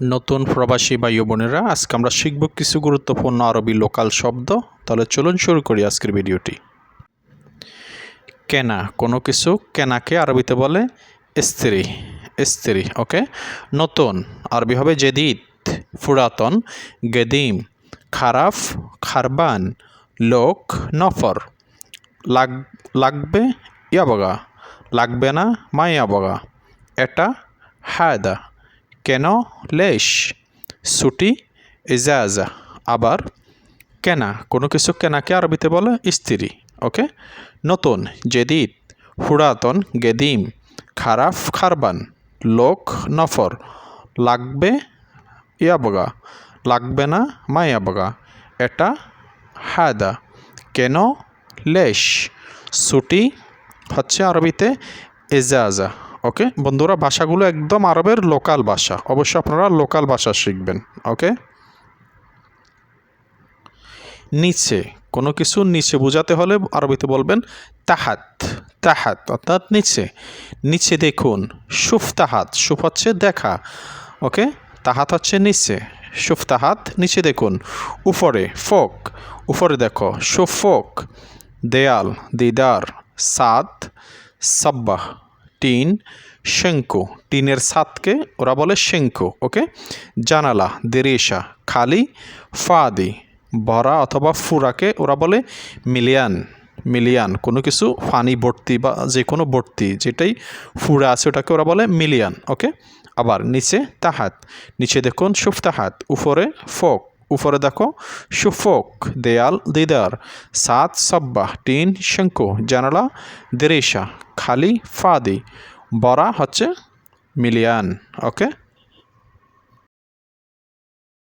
নতুন প্রবাসী ও বোনেরা, আজকে আমরা শিখব কিছু গুরুত্বপূর্ণ আরবি লোকাল শব্দ। তাহলে চলুন শুরু করি আজকের ভিডিওটি। কেনা, কোনো কিছু কেনাকে আরবিতে বলে স্ত্রী স্ত্রী, ওকে? নতুন, আরবি হবে জেদিদ, পুরাতন, গেদিম, খারাফ, খারবান, লোক, নফর। লাগ, লাগবে ইয়াবগা, লাগবে না মা ইয়াবগা এটা হায়দা। কেন লেশ? ছুটি ইজাজা আবার কেনা, কোনো কিছু কেনাকে আরবিতে বলে স্ত্রী, ওকে? নতুন, জেদিদ, পুরাতন, গেদিম, খারাফ, খারবান, লোক, নফর, লাগবে, ইয়াবগা, লাগবে না, মায়াবগা, এটা হায়দা, কেন লেশ? ছুটি হচ্ছে আরবিতে এজাজা। ওকে? বন্ধুরা, ভাষাগুলো একদম আরবের লোকাল ভাষা। অবশ্যই আপনারা লোকাল ভাষা শিখবেন, ওকে? নিচে, কোনো কিছু নিচে বোঝাতে হলে আরবিতে বলবেন তাহাত তাহাত, অর্থাৎ নিচে। নিচে দেখুন, সুফ তাহাত, সুফ হচ্ছে দেখা, ওকে? তাহাত হচ্ছে নিচে, সুফ তাহাত, নিচে দেখুন, উপরে ফোক, উপরে দেখো, সুফোক, দেয়াল, দিদার সাত সাব্বাহ। টিন শেঙ্কু টিনের সাতকে ওরা বলে শেঙ্কু ওকে? জানালা, দেরেশা, খালি, ফাদি, ভরা অথবা ফুরাকে ওরা বলে মিলিয়ান মিলিয়ান, কোনো কিছু, ফানি ভর্তি বা যে কোনো ভর্তি, যেটাই ফুরা আছে ওটাকে ওরা বলে মিলিয়ান, ওকে? আবার নিচে তাহাত, নিচে দেখুন সুফ তাহাত, উপরে ফোক উপরে দেখো, সুফোক, দেয়াল, দিদার, সাত, সব্বাহ, টিন, শঙ্কু, জানালা, দেরেশা, খালি, ফাদি। বরা হচ্ছে মিলিয়ান ওকে